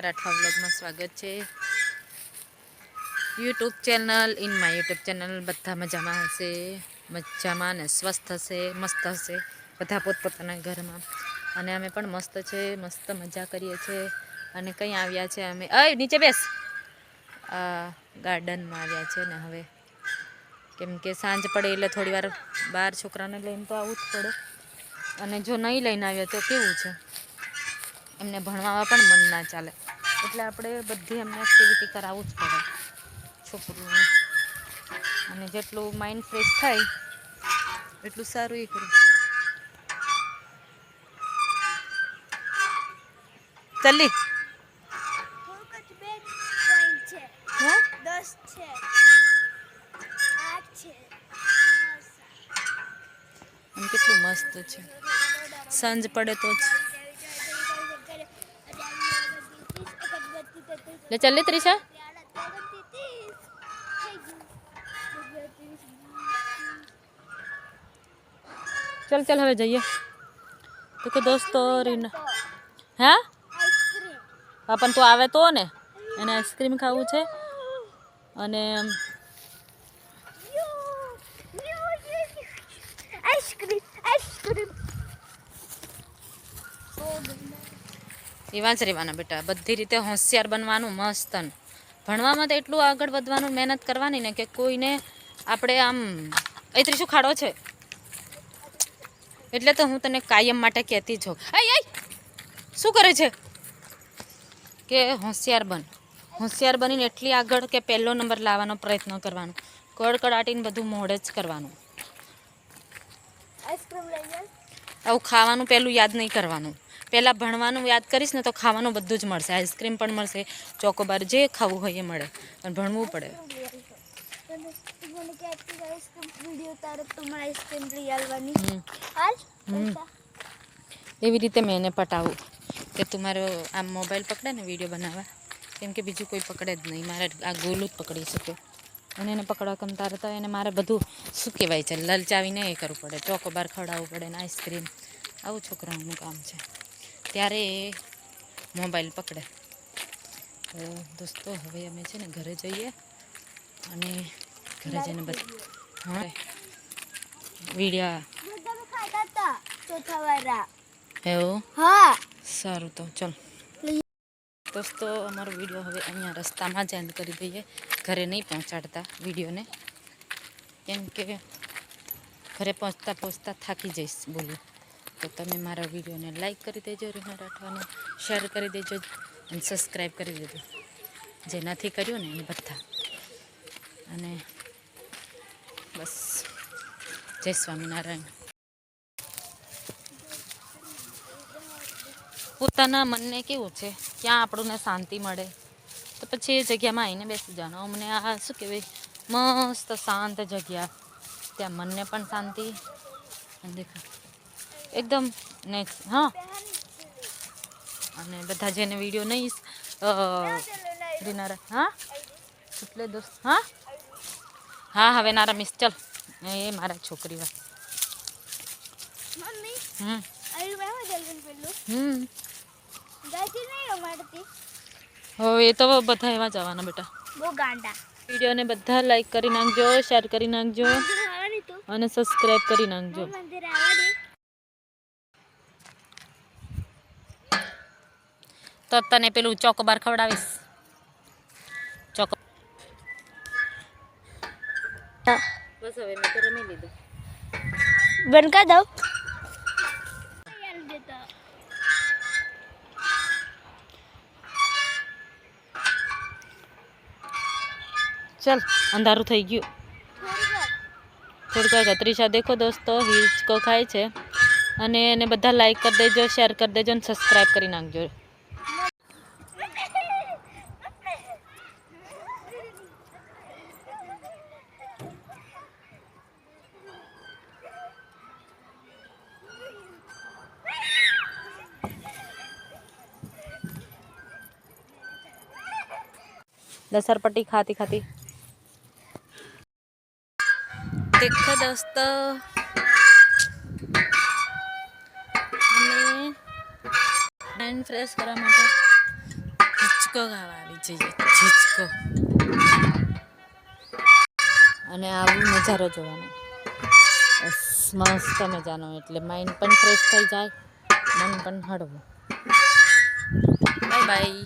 રાઠવા વ્લોગમાં સ્વાગત છે. YouTube channel in my YouTube channel બધા મજામાં હશે. મજામાં ને સ્વસ્થ હશે, મસ્ત હશે. બધા પોતપોતાના ઘરમાં. અને અમે પણ મસ્ત છે, મસ્ત મજા કરીએ છીએ. અને કંઈ આવ્યા છે અમે. અય, નીચે બેસ. ગાર્ડનમાં આવ્યા છે ને હવે. કેમ કે સાંજ પડે એટલે થોડી વાર બાર છોકરાને લઈને તો આવું જ પડે. અને જો નહીં લઈને આવ્યા તો કેવું છે? એમને ભણવામાં પણ મન ના ચાલે. એટલે આપણે બધી એમને એક્ટિવિટી કરાવવું જ પડે છોકરીઓને. અને જેટલું માઇન્ડ ફ્રેશ થાય એટલું સારું એ કરું. અને કેટલું મસ્ત છે. સાંજ પડે તો જ. લે, ચાલે ત્રીસા ચલ ચલ, હવે જઈએ. તો કે દોસ્તો રીના. હે? હા, પણ તું આવે તો ને. એને આઈસ્ક્રીમ ખાવું છે. અને આઈસ્ક્રીમ આઈસ્ક્રીમ. એવા રહેવાના બેટા. બધી રીતે હોશિયાર બનવાનું મસ્તન ભણવામાં તો એટલું આગળ વધવાનું મહેનત કરવાની ને કે કોઈને આપણે આમ એ શું ખાડો છે? એટલે તો હું તને કાયમ માટે કહેતી છું આઈ શું કરે છે? કે હોશિયાર બન. હોશિયાર બનીને એટલી આગળ કે પહેલો નંબર લાવવાનો પ્રયત્ન કરવાનો. કડકડાટીને બધું મોડે જ કરવાનું. આઈસ્ક્રીમ લઈ લે આવું ખાવાનું પહેલું યાદ નહીં કરવાનું. પહેલાં ભણવાનું યાદ કરીશ ને તો ખાવાનું બધું જ મળશે. આઈસ્ક્રીમ પણ મળશે, ચોકોબાર જે ખાવું હોય એ મળે. પણ ભણવું પડે. એવી રીતે મેં એને પટાવું કે તું મારો આમ મોબાઈલ પકડે ને, વીડિયો બનાવવા. કેમ કે બીજું કોઈ પકડે જ નહીં. મારે આ ગોલું જ પકડી શકે. અને એને પકડવા કમતારે તો એને મારે બધું શું કહેવાય છે લલચાવીને એ કરવું પડે. ચોકોબાર ખવડાવવું પડે ને આઈસ્ક્રીમ. આવું છોકરાઓનું કામ છે. ત્યારે એ મોબાઈલ પકડે. તો દોસ્તો હવે અમે છે ને ઘરે જઈએ અને ઘરે જઈને બધા હા. વિડીયા એવું? હા. સારું તો ચલ. દોસ્તો, અમારો વીડિયો હવે અહીંયા રસ્તામાં જ એન્ડ કરી દઈએ. ઘરે નહીં પહોંચાડતા વિડીયોને. કેમ કે ઘરે પહોંચતા પહોંચતા થાકી જઈશ બોલી. તો તમે મારા વિડીયોને લાઇક કરી દેજો રીના રાઠવાને શેર કરી દેજો અને સબસ્ક્રાઈબ કરી દેજો. જે નથી કર્યું ને એ બધા. અને બસ. જય સ્વામિનારાયણ. પોતાના મનને કેવું છે? ક્યાં આપણને શાંતિ મળે. તો પછી એ જગ્યામાં આવીને બેસી જવાનું અમને આ શું કહેવાય? મસ્ત શાંત જગ્યા. ત્યાં મનને પણ શાંતિ. અને દેખો. એકદમ નેક્સ્ટ હા. અને બધા જેને વીડિયો નહીં અ, રીનારા હા? એટલે દોસ્ત હા? હા હવે નારા મિસ ચલ. એ મારા છોકરી વાત મમ્મી? હમ. આવી મેં જલ્દી પેલું? હમ. ગાયથી નહીં રમાડતી. હવે એ તો બધા એવા જવાના બેટા. બહુ ગાંડા વિડીયોને બધા લાઈક કરી નાખજો શેર કરી નાખજો આવવાની અને સબસ્ક્રાઈબ કરી નાખજો. તો તને પેલું ચોકોબાર ખવડાવીશ. ચોકો બસ હવે મેં તો રમી લીધું. બંધ કર દઉં. ચલ, અંધારું થઈ ગયું. થોડીક અત્રીશા દેખો દોસ્તો, હિચકો ખાય છે. અને એને બધા લાઈક કરી દેજો શેર કરી દેજો અને સબસ્ક્રાઈબ કરી નાખજો. લસરપટ્ટી ખાતી ખાતી દેખો દોસ્તો અને માઇન્ડ ફ્રેશ કરવા માટે ખાવા આવી જઈએ અને આવું નજારો જોવાનો. બસ મસ્ત મજાનો એટલે માઇન્ડ પણ ફ્રેશ થઈ જાય મન પણ હળવું. Bye bye